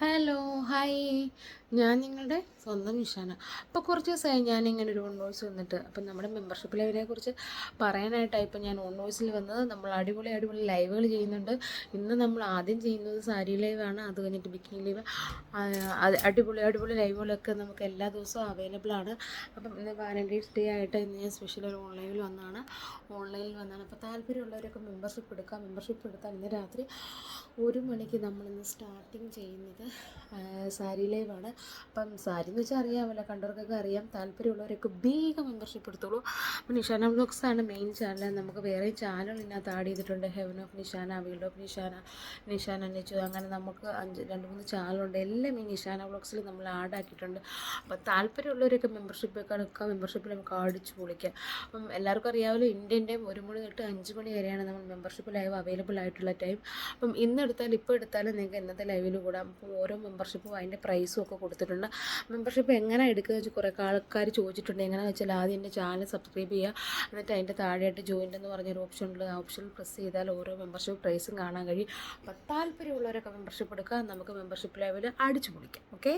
Hello hi ഞാൻ നിങ്ങളുടെ സ്വന്തം നിഷാന. അപ്പോൾ കുറച്ച് ദിവസമായി ഞാൻ ഇങ്ങനെ ഒരു ഓൺ വോയിസ് വന്നിട്ട് അപ്പം നമ്മുടെ മെമ്പർഷിപ്പ് ലൈവിനെ കുറിച്ച് പറയാനായിട്ടാണ് ഇപ്പം ഞാൻ ഓൺ വോയിസിൽ വന്നത്. നമ്മൾ അടിപൊളി അടിപൊളി ലൈവുകൾ ചെയ്യുന്നുണ്ട്. ഇന്ന് നമ്മൾ ആദ്യം ചെയ്യുന്നത് സാരി ലൈവാണ് അത് കഴിഞ്ഞിട്ട് ബിക്കിനി ലൈവ് അടിപൊളി അടിപൊളി ലൈവുകളൊക്കെ നമുക്ക് എല്ലാ ദിവസവും അവൈലബിൾ ആണ്. അപ്പം ഇന്ന് വാലന്റൈൻസ് ഡേ ആയിട്ട് ഇന്ന് ഞാൻ സ്പെഷ്യൽ ഒരു ഓൺലൈനിൽ വന്നാണ് ഓൺലൈനിൽ വന്നാണ് അപ്പോൾ താല്പര്യമുള്ളവരൊക്കെ മെമ്പർഷിപ്പ് എടുക്കാം. മെമ്പർഷിപ്പ് എടുത്താൽ ഇന്ന് രാത്രി ഒരു മണിക്ക് നമ്മളിന്ന് സ്റ്റാർട്ടിങ് ചെയ്യുന്നത് സാരി ലൈവാണ് അപ്പം സാരി എന്ന് വെച്ചാൽ അറിയാമല്ലോ കണ്ടവർക്കൊക്കെ അറിയാം. താല്പര്യമുള്ളവരൊക്കെ വേഗം മെമ്പർഷിപ്പ് എടുത്തോളൂ. അപ്പം നിഷാന വ്ലോഗ്സ് ആണ് മെയിൻ ചാനൽ നമുക്ക് വേറെ ചാനൽ ഇതിനകത്ത് ആഡ് ചെയ്തിട്ടുണ്ട്. Heaven of Nishana wheeled of Nishana Nishana Nechu അങ്ങനെ നമുക്ക് അഞ്ച് രണ്ട് മൂന്ന് ചാനലുണ്ട് എല്ലാം ഈ നിഷാന വ്ലോഗ്സിൽ നമ്മൾ ആഡ് ആക്കിയിട്ടുണ്ട്. അപ്പം താല്പര്യമുള്ളവരൊക്കെ മെമ്പർഷിപ്പ് ഒക്കെ മെമ്പർഷിപ്പിൽ നമുക്ക് അടിച്ച് പൊളിക്കാം. അപ്പം എല്ലാവർക്കും അറിയാമല്ലോ ഇന്ത്യന്റെയും ഒരു മണി തൊട്ട് അഞ്ച് മണി വരെയാണ് നമ്മൾ മെമ്പർഷിപ്പ് ലൈവ് അവൈലബിൾ ആയിട്ടുള്ള ടൈം അപ്പം ഇന്ന് എടുത്താൽ ഇപ്പോൾ എടുത്താലും നിങ്ങൾക്ക് ഇന്നത്തെ ലൈവിൽ കൂടാം. ഓരോ മെമ്പർഷിപ്പും അതിന്റെ പ്രൈസും ഒക്കെ കൊടുത്തിട്ടുണ്ട്. മെമ്പർഷിപ്പ് എങ്ങനെ എടുക്കുക വെച്ചാൽ കുറേ ആൾക്കാർ ചോദിച്ചിട്ടുണ്ട്. എങ്ങനെയാണെന്ന് വെച്ചാൽ ആദ്യം എന്റെ ചാനൽ സബ്സ്ക്രൈബ് ചെയ്യുക. എന്നിട്ട് അതിന്റെ താഴെയായിട്ട് ജോയിന്റ് എന്ന് പറഞ്ഞൊരു ഓപ്ഷൻ ഉണ്ട്. ആ ഓപ്ഷൻ പ്രസ് ചെയ്താൽ ഓരോ മെമ്പർഷിപ്പ് പ്രൈസും കാണാൻ കഴിയും. അപ്പം താല്പര്യമുള്ളവരൊക്കെ മെമ്പർഷിപ്പ് എടുക്കുക. നമുക്ക് മെമ്പർഷിപ്പ് ലെവൽ അടിച്ചു പൊളിക്കാം. ഓക്കെ